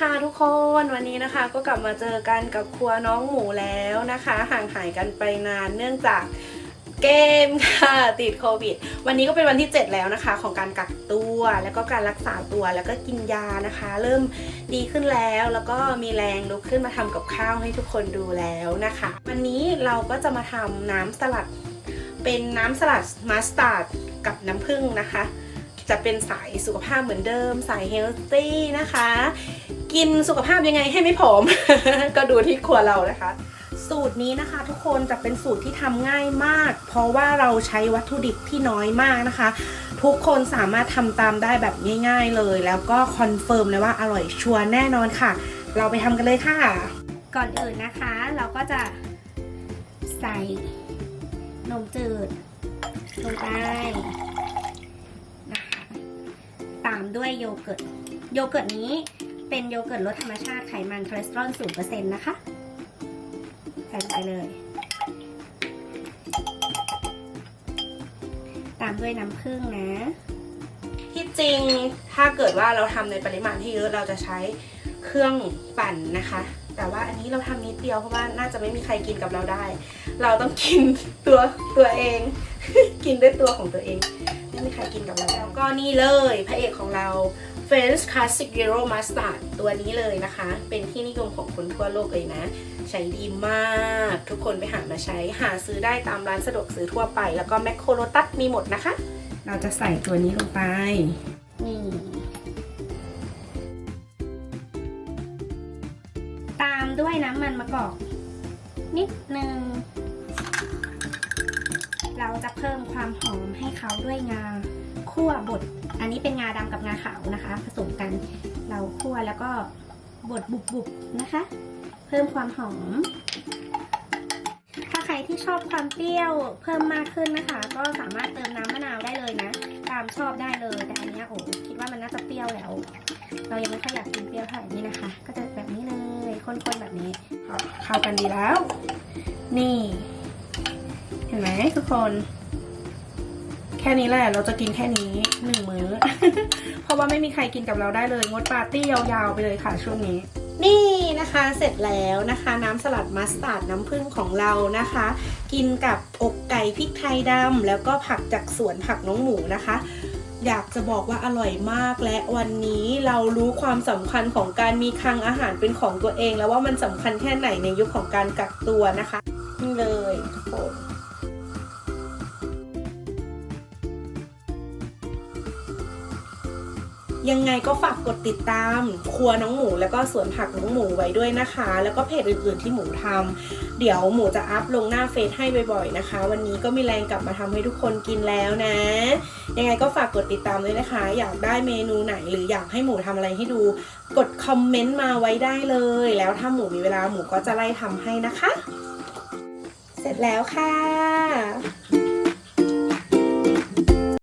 ค่ะทุกคนวันนี้นะคะก็กลับมาเจอกันกับครัวน้องหมูแล้วนะคะ ห่างหายกันไปนานเนื่องจากเกมค่ะติดโควิด วันนี้ก็เป็นวันที่ 7 แล้วนะคะ ของการกักตัวแล้วก็การรักษาตัวแล้วก็กินยานะคะ เริ่มดีขึ้นแล้วแล้วก็มีแรงลุกขึ้นมาทำกับข้าวให้ทุกคนดูแล้วนะคะ วันนี้เราก็จะมาทำน้ำสลัด เป็นน้ำสลัดมัสตาร์ดกับน้ำผึ้งนะคะจะเป็นสายสุขภาพเหมือนเดิม สายเฮลตี้นะคะ กินสุขภาพยังไงให้ไม่ผอม ก็ดูที่ครัวเรานะคะ สูตรนี้นะคะ ทุกคนจะเป็นสูตรที่ทำง่ายมาก เพราะว่าเราใช้วัตถุดิบที่น้อยมากนะคะ ทุกคนสามารถทำตามได้แบบง่าย ๆเลย แล้วก็คอนเฟิร์มเลยว่าอร่อยชัวร์แน่นอนค่ะ เราไปทำกันเลยค่ะ ก่อนอื่นนะคะ เราก็จะใส่นมจืดลงไปนะคะตามด้วยโยเกิร์ตโยเกิร์ตนี้ เป็นโยเกิร์ตลดธรรมชาติไขมันคอเลสเตอรอลศูนเปอร์เซ็นต์นะคะใส่ลงไปเลย ตามด้วยน้ำผึ้งนะ ที่จริงถ้าเกิดว่าเราทำในปริมาณที่เยอะเราจะใช้เครื่องปั่นนะคะ แต่ว่าอันนี้เราทำนิดเดียวเพราะว่าน่าจะไม่มีใครกินกับเราได้ เราต้องกินตัวตัวเอง กินด้วยตัวของตัวเองไม่มีใครกินกับเราแล้วก็นี่เลยพระเอกของเรา French Classic Euro Mustard ตัวนี้เลยนะคะ เป็นที่นิยมของคนทั่วโลกเลยนะ ใช้ดีมากทุกคนไปหามาใช้หาซื้อได้ตามร้านสะดวกซื้อทั่วไป แล้วก็แมคโครโลตัสมีหมดนะคะ เราจะใส่ตัวนี้ลงไปนี่ตามด้วยน้ำมันมะกอก นิดนึง เราจะเพิ่มความหอมให้เขาด้วยงา คั่วบด อันนี้เป็นงาดำกับงาขาวนะคะ ผสมกันเราคั่วแล้วก็บดบุบๆนะคะ เพิ่มความหอม ถ้าใครที่ชอบความเปรี้ยวเพิ่มมากขึ้นนะคะ ก็สามารถเติมน้ำมะนาวได้เลยนะ ตามชอบได้เลย แต่อันนี้โอ้คิดว่ามันน่าจะเปรี้ยวแล้ว เรายังไม่ค่อยอยากกินเปรี้ยวเท่าไหร่นี่นะคะ ก็จะแบบนี้เลยข้นๆแบบนี้ เข้ากันดีแล้ว นี่ เห็นไหมทุกคน แค่นี้แหละเราจะกินแค่นี้หนึ่งมื้อ เพราะว่าไม่มีใครกินกับเราได้เลยงดปาร์ตี้ยาวๆไปเลยค่ะช่วงนี้ นี่นะคะเสร็จแล้วนะคะ น้ำสลัดมัสตาร์ดน้ำผึ้งของเรานะคะ กินกับอกไก่พริกไทยดำแล้วก็ผักจากสวนผักน้องหมูนะคะอยากจะบอกว่าอร่อยมากและวันนี้เรารู้ความสำคัญของการมีคลังอาหารเป็นของตัวเอง แล้วว่ามันสำคัญแค่ไหนในยุคของการกักตัวนะคะนี่เลยทุกคน ยังไงก็ฝากกดติดตาม ครัวน้องหมู แล้วก็สวนผักน้องหมูไว้ด้วยนะคะ แล้วก็เพจอื่นๆที่หมูทำเดี๋ยวหมูจะอัพลงหน้าเฟซให้บ่อยๆนะคะ วันนี้ก็มีแรงกลับมาทำให้ทุกคนกินแล้วนะ ยังไงก็ฝากกดติดตามด้วยนะคะ อยากได้เมนูไหนหรืออยากให้หมูทำอะไรให้ดู กดคอมเมนต์มาไว้ได้เลย แล้วถ้าหมูมีเวลาหมูก็จะไล่ทำให้นะคะ เสร็จแล้วค่ะ